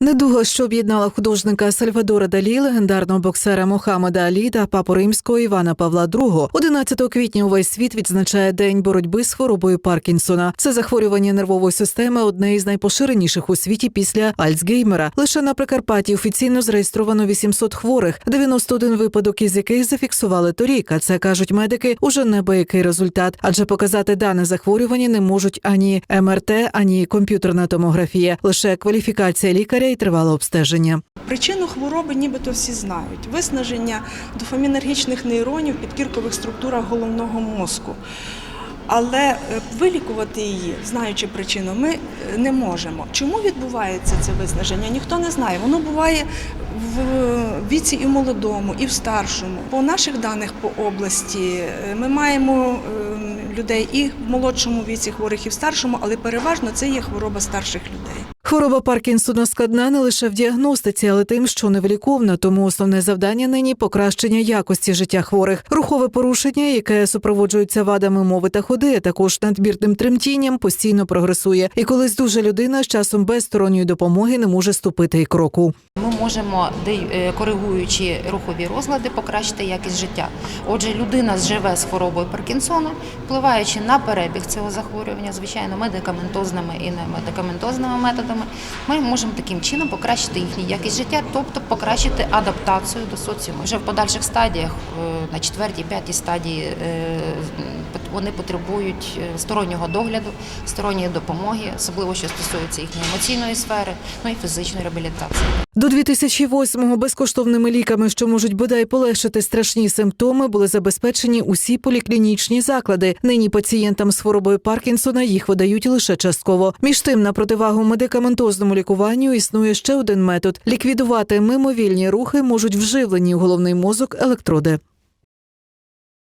Недуга, що об'єднала художника Сальвадора Далі, легендарного боксера Мохаммеда Алі та папу римського Івана Павла II. 11 квітня увесь світ відзначає день боротьби з хворобою Паркінсона. Це захворювання нервової системи одне із найпоширеніших у світі після Альцгеймера. Лише на Прикарпатті офіційно зареєстровано 800 хворих, 91 випадок із яких зафіксували торік. А це кажуть медики уже небиякий результат, адже показати дане захворювання не можуть ані МРТ, ані комп'ютерна томографія, лише кваліфікація лікаря і тривале обстеження. Причину хвороби нібито всі знають: виснаження дофамінергічних нейронів в підкіркових структурах головного мозку. Але е, вилікувати її, знаючи причину, ми е, не можемо. Чому відбувається це виснаження? Ніхто не знає. Воно буває в віці і в молодому, і в старшому. По наших даних по області е, ми маємо е, людей і в молодшому віці хворих, і в старшому, але переважно це є хвороба старших людей. Хвороба Паркінсона складна не лише в діагностиці, але тим, що невиліковна. Тому основне завдання нині покращення якості життя хворих, рухове порушення, яке супроводжується вадами мови та ходи, а також надмірним тремтінням, постійно прогресує. І колись дуже людина з часом без сторонньої допомоги не може ступити й кроку. Можемо, е, коригуючи рухові розлади, покращити якість життя. Отже, людина живе з хворобою Паркінсона, впливаючи на перебіг цього захворювання, звичайно, медикаментозними і немедикаментозними методами, ми можемо таким чином покращити їхню якість життя, тобто покращити адаптацію до соціуму. Вже в подальших стадіях, е, на четвертій, п'ятій стадії, е, вони потребують стороннього догляду, сторонньої допомоги, особливо що стосується їхньої емоційної сфери, ну і фізичної реабілітації. До 2008-го безкоштовними ліками, що можуть бодай полегшити страшні симптоми, були забезпечені усі поліклінічні заклади. Нині пацієнтам з хворобою Паркінсона їх видають лише частково. Між тим, на противагу медикаментозному лікуванню існує ще один метод: ліквідувати мимовільні рухи можуть вживлені у головний мозок електроди.